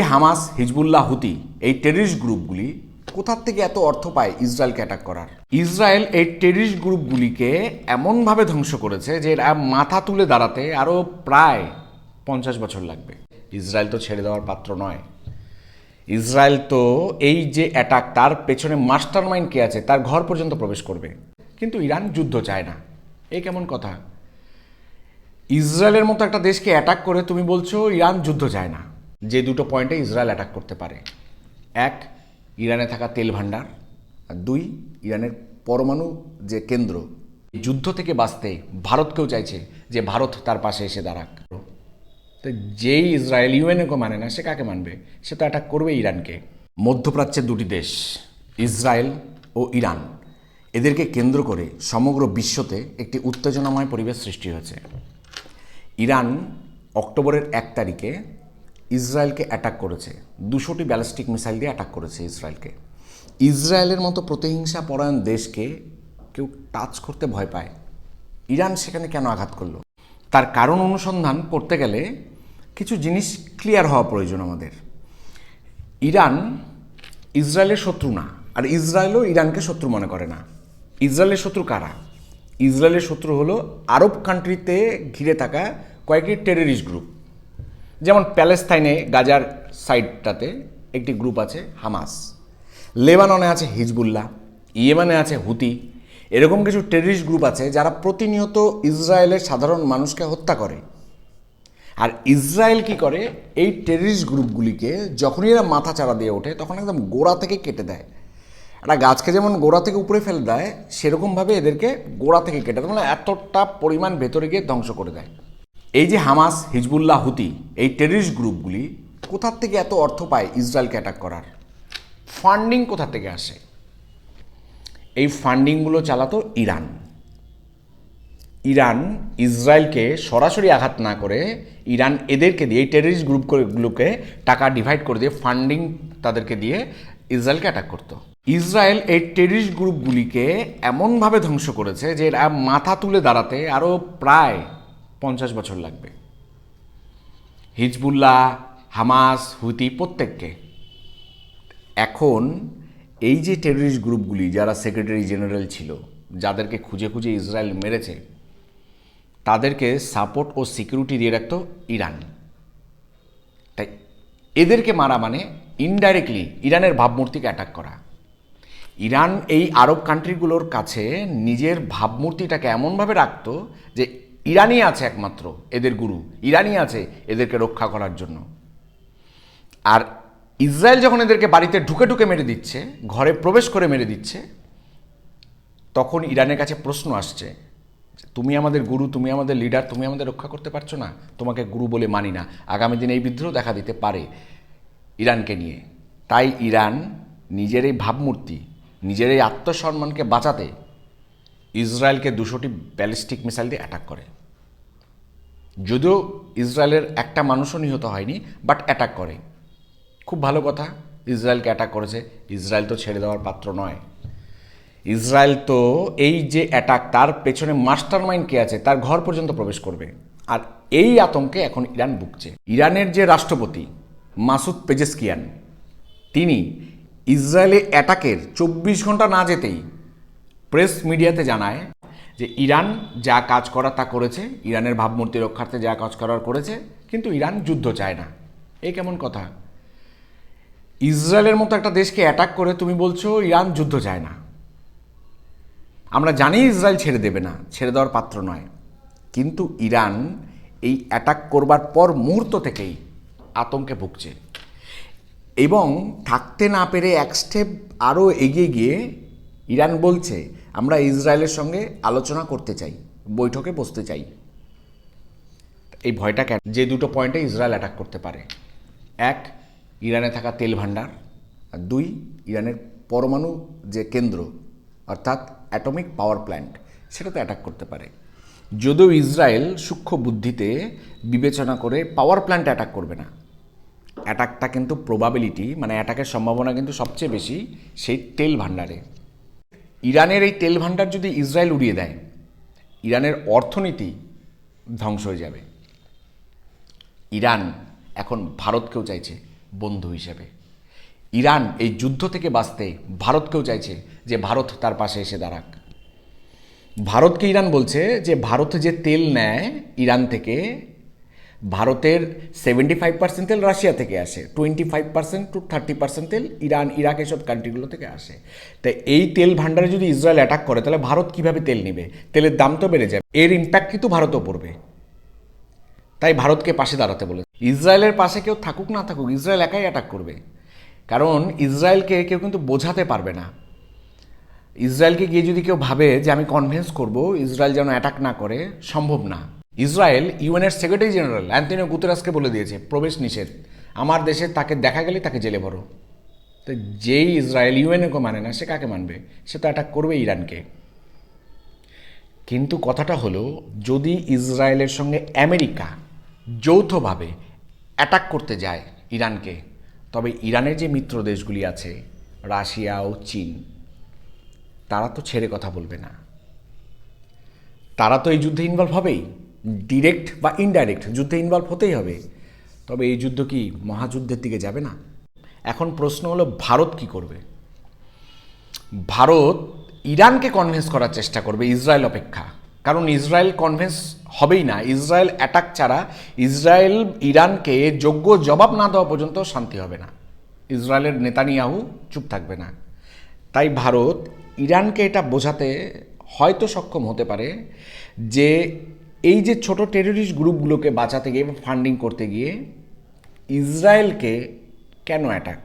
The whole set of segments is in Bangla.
হামাস, হিজবুল্লাহ, হুতি এই টেরিস্ট গ্রুপগুলি কোথার থেকে এত অর্থ পায় ইসরায়েলকে অ্যাটাক করার? ইসরায়েল এই টেরিস্ট গ্রুপগুলিকে এমনভাবে ধ্বংস করেছে যে এরা মাথা তুলে দাঁড়াতে আরও প্রায় পঞ্চাশ বছর লাগবে। ইসরায়েল তো ছেড়ে দেওয়ার পাত্র নয়। ইসরায়েল তো এই যে অ্যাটাক তার পেছনে মাস্টার মাইন্ড কে আছে, তার ঘর পর্যন্ত প্রবেশ করবে। কিন্তু ইরান যুদ্ধ চায় না। এই কেমন কথা? ইসরায়েলের মতো একটা দেশকে অ্যাটাক করে তুমি বলছো, ইরান যুদ্ধ চায় না। যে দুটো পয়েন্টে ইসরায়েল অ্যাটাক করতে পারে। এক, ইরানে থাকা তেল ভাণ্ডার। আর দুই, ইরানের পরমাণু যে কেন্দ্র যুদ্ধ থেকে বাঁচতে ভারতকেও চাইছে যে ভারত তার পাশে এসে দাঁড়াক। তো যেই ইসরায়েল ইউএনএকে মানে না, সে কাকে মানবে? সে তো অ্যাটাক করবে ইরানকে। মধ্যপ্রাচ্যের দুটি দেশ, ইসরায়েল ও ইরান, এদেরকে কেন্দ্র করে সমগ্র বিশ্বতে একটি উত্তেজনাময় পরিবেশ সৃষ্টি হয়েছে। ইরান অক্টোবরের এক তারিখে ইসরায়েলকে অ্যাটাক করেছে। দুশোটি ব্যালিস্টিক মিসাইল দিয়ে অ্যাটাক করেছে ইসরায়েলকে। ইসরায়েলের মতো প্রতিহিংসা পরায়ণ দেশকে কেউ টাচ করতে ভয় পায়। ইরান সেখানে কেন আঘাত করল? তার কারণ অনুসন্ধান করতে গেলে কিছু জিনিস ক্লিয়ার হওয়া প্রয়োজন আমাদের। ইরান ইসরায়েলের শত্রু না, আর ইসরায়েলও ইরানকে শত্রু মনে করে না। ইসরায়েলের শত্রু কারা? ইসরায়েলের শত্রু হলো আরব কান্ট্রিতে ঘিরে থাকা কয়েকটি টেররিস্ট গ্রুপ যেমন প্যালেস্তাইনে গাজার সাইডটাতে একটি গ্রুপ আছে হামাস। লেবাননে আছে হিজবুল্লাহ, ইয়েমানে আছে হুতি। এরকম কিছু টেররিস্ট গ্রুপ আছে যারা প্রতিনিয়ত ইসরায়েলের সাধারণ মানুষকে হত্যা করে। আর ইসরায়েল কি করে? এই টেররিস্ট গ্রুপগুলিকে যখনই এরা মাথা চারা দিয়ে ওঠে, তখন একদম গোড়া থেকে কেটে দেয়। একটা গাছকে যেমন গোড়া থেকে উপরে ফেলে দেয়, সেরকমভাবে এদেরকে গোড়া থেকে কেটে দেয়। মানে এতটা পরিমাণ ভেতরে গিয়ে ধ্বংস করে দেয়। এই যে হামাস, হিজবুল্লাহ, হুতি, এই টেরিস্ট গ্রুপগুলি কোথার থেকে এত অর্থ পায় ইসরায়েলকে অ্যাটাক করার? ফান্ডিং কোথা থেকে আসে? এই ফান্ডিংগুলো চালাতো ইরান। ইরান ইসরায়েলকে সরাসরি আঘাত না করে ইরান এদেরকে দিয়ে, এই টেররিস্ট গ্রুপগুলোকে টাকা ডিভাইড করে দিয়ে ফান্ডিং তাদেরকে দিয়ে ইসরায়েলকে অ্যাটাক করতো। ইসরায়েল এই টেররিস্ট গ্রুপগুলিকে এমনভাবে ধ্বংস করেছে যে এরা মাথা তুলে দাঁড়াতে আরও প্রায় পঞ্চাশ বছর লাগবে। হিজবুল্লাহ, হামাস, হুতি প্রত্যেককে। এখন এই যে টেররিস্ট গ্রুপগুলি যারা সেক্রেটারি জেনারেল ছিল, যাদেরকে খুঁজে খুঁজে ইসরায়েল মেরেছে, তাদেরকে সাপোর্ট ও সিকিউরিটি দিয়ে রাখত ইরান। তাই এদেরকে মারা মানে ইনডাইরেক্টলি ইরানের ভাবমূর্তিকে অ্যাটাক করা। ইরান এই আরব কান্ট্রিগুলোর কাছে নিজের ভাবমূর্তিটাকে এমনভাবে রাখতো যে ইরানই আছে একমাত্র, এদের গুরু। ইরানই আছে, এদেরকে রক্ষা করার জন্য। আর ইসরায়েল যখন এদেরকে বাড়িতে ঢুকে ঢুকে মেরে দিচ্ছে, ঘরে প্রবেশ করে মেরে দিচ্ছে, তখন ইরানের কাছে প্রশ্ন আসছে তুমি আমাদের গুরু, তুমি আমাদের লিডার, তুমি আমাদের রক্ষা করতে পারছ না? তোমাকে গুরু বলে মানি না। আগামী দিনে এই বিদ্রোহ দেখা দিতে পারে ইরানকে নিয়ে। তাই ইরান নিজের এই ভাবমূর্তি, নিজের এই আত্মসম্মানকে বাঁচাতে ইসরায়েলকে দুশোটি ব্যালিস্টিক মিসাইল দিয়ে অ্যাটাক করে। যদিও ইসরায়েলের একটা মানুষও নিহত হয়নি বাট অ্যাটাক করে। খুব ভালো কথা, ইসরায়েলকে অ্যাটাক করেছে। ইসরায়েল তো ছেড়ে দেওয়ার পাত্র নয়। ইসরায়েল তো এই যে অ্যাটাক তার পেছনে মাস্টার মাইন্ড কে আছে, তার ঘর পর্যন্ত প্রবেশ করবে। আর এই আতঙ্কে এখন ইরান ভুগছে। ইরানের যে রাষ্ট্রপতি মাসুদ পেজেসকিয়ান, তিনি ইসরায়েলে অ্যাটাকের চব্বিশ ঘণ্টা না যেতেই প্রেস মিডিয়াতে জানায় যে ইরান যা কাজ করা তা করেছে, ইরানের ভাবমূর্তি রক্ষার্থে যা কাজ করার করেছে, কিন্তু ইরান যুদ্ধ চায় না। এই কেমন কথা? ইসরায়েলের মতো একটা দেশকে অ্যাটাক করে তুমি বলছো, ইরান যুদ্ধ চায় না। আমরা জানি ইসরায়েল ছেড়ে দেবে না, ছেড়ে দেওয়ার পাত্র নয়। কিন্তু ইরান এই অ্যাটাক করবার পর মুহূর্ত থেকেই আতঙ্কে ভুগছে। এবং থাকতে না পেরে এক স্টেপ আরও এগিয়ে গিয়ে ইরান বলছে আমরা ইসরায়েলের সঙ্গে আলোচনা করতে চাই, বৈঠকে বসতে চাই। এই ভয়টা কেন? যে দুটো পয়েন্টে ইসরায়েল অ্যাটাক করতে পারে। এক, ইরানে থাকা তেল ভাণ্ডার। আর দুই, ইরানের পরমাণু যে কেন্দ্র, অর্থাৎ অ্যাটমিক পাওয়ার প্ল্যান্ট সেটাতে অ্যাটাক করতে পারে। যদিও ইসরায়েল সূক্ষ্ম বুদ্ধিতে বিবেচনা করে পাওয়ার প্ল্যান্ট অ্যাটাক করবে না। অ্যাটাকটা কিন্তু প্রবাবিলিটি মানে অ্যাটাকের সম্ভাবনা কিন্তু সবচেয়ে বেশি সেই তেল ভাণ্ডারে। ইরানের এই তেল ভাণ্ডার যদি ইসরায়েল উড়িয়ে দেয়, ইরানের অর্থনীতি ধ্বংস হয়ে যাবে। ইরান এখন ভারতকেও চাইছে বন্ধু হিসেবে। ইরান এই যুদ্ধ থেকে বাঁচতে ভারতকেও চাইছে যে ভারত তার পাশে এসে দাঁড়াক। ভারতকে ইরান বলছে যে ভারত যে তেল নেয় ইরান থেকে ভারতের সেভেন্টি ফাইভ পার্সেন্ট তেল রাশিয়া থেকে আসে twenty five percent to thirty percent তেল ইরান, ইরাক এসব কান্ট্রিগুলো থেকে আসে। তাই এই তেল ভাণ্ডারে যদি ইসরায়েল অ্যাটাক করে, তাহলে ভারত কীভাবে তেল নেবে? তেলের দাম তো বেড়ে যাবে। এর ইম্প্যাক্ট কিন্তু ভারতও পড়বে। তাই ভারতকে পাশে দাঁড়াতে বলে। ইসরায়েলের পাশে কেউ থাকুক না থাকুক, ইসরায়েল একাই অ্যাটাক করবে। কারণ ইসরায়েলকে কেউ কিন্তু বোঝাতে পারবে না। ইসরায়েলকে গিয়ে যদি কেউ ভাবে যে আমি কনভিন্স করব, ইসরায়েল যেন অ্যাটাক না করে, সম্ভব না। ইসরায়েল ইউএনের সেক্রেটারি জেনারেল অ্যান্টনিও গুতেরাসকে বলে দিয়েছে, প্রবেশ নিষেধ। আমার দেশে তাকে দেখা গেলে তাকে জেলে ভরো। তো যেই ইসরায়েল ইউএনএকে মানে না, সে কাকে মানবে? সে তো অ্যাটাক করবে ইরানকে। কিন্তু কথাটা হলো, যদি ইসরায়েলের সঙ্গে আমেরিকা যৌথভাবে অ্যাটাক করতে যায় ইরানকে, তবে ইরানের যে মিত্র দেশগুলি আছে, রাশিয়া ও চীন, তারা তো ছেড়ে কথা বলবে না। তারা তো এই যুদ্ধে ইনভলভ হবেই। ডিরেক্ট বা ইনডাইরেক্ট যুদ্ধে ইনভলভ হতেই হবে। তবে এই যুদ্ধ কি মহাযুদ্ধের দিকে যাবে না? এখন প্রশ্ন হলো, ভারত কি করবে? ভারত ইরানকে কনভিন্স করার চেষ্টা করবে ইসরায়েল অপেক্ষা। কারণ ইসরায়েল কনভিন্স হবেই না। ইসরায়েল অ্যাটাক ছাড়া ইসরায়েল ইরানকে যোগ্য জবাব না দেওয়া পর্যন্ত শান্তি হবে না। ইসরায়েলের নেতানিয়াহু চুপ থাকবে না। তাই ভারত ইরানকে এটা বোঝাতে হয়তো সক্ষম হতে পারে যে এই যে ছোট টেররিস্ট গ্রুপগুলোকে বাঁচাতে গিয়ে ফান্ডিং করতে গিয়ে ইসরায়েলকে কেন অ্যাটাক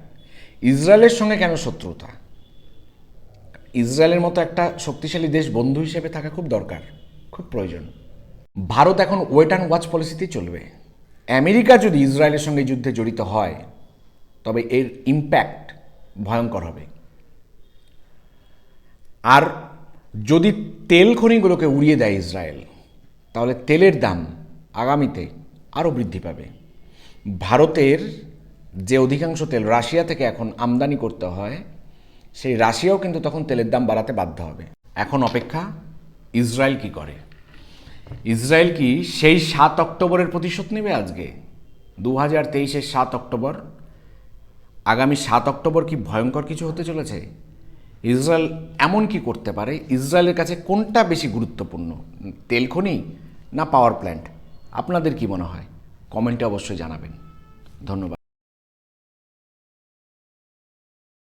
ইসরায়েলের সঙ্গে কেন শত্রুতা? ইসরায়েলের মতো একটা শক্তিশালী দেশ বন্ধু হিসেবে থাকা খুব দরকার, খুব প্রয়োজন। ভারত এখন ওয়েট অ্যান্ড ওয়াচ পলিসিতেই চলবে। আমেরিকা যদি ইসরায়েলের সঙ্গে যুদ্ধে জড়িত হয়, তবে এর ইম্প্যাক্ট ভয়ঙ্কর হবে। আর যদি তেল খনিগুলোকে উড়িয়ে দেয় ইসরায়েল তাহলে তেলের দাম আগামীতে আরও বৃদ্ধি পাবে। ভারতের যে অধিকাংশ তেল রাশিয়া থেকে এখন আমদানি করতে হয়, সেই রাশিয়াও কিন্তু তখন তেলের দাম বাড়াতে বাধ্য হবে। এখন অপেক্ষা, ইসরায়েল কি করে? ইসরায়েল কি সেই সাত অক্টোবরের প্রতিশোধ নেবে আজকে? দু হাজার তেইশের সাত অক্টোবর। আগামী সাত অক্টোবর কি ভয়ঙ্কর কিছু হতে চলেছে? ইসরায়েল এমন কি করতে পারে? ইসরায়েলের কাছে কোনটা বেশি গুরুত্বপূর্ণ? তেল খনি না পাওয়ার প্ল্যান্ট আপনাদের কি মনে হয়? কমেন্টে অবশ্যই জানাবেন। ধন্যবাদ।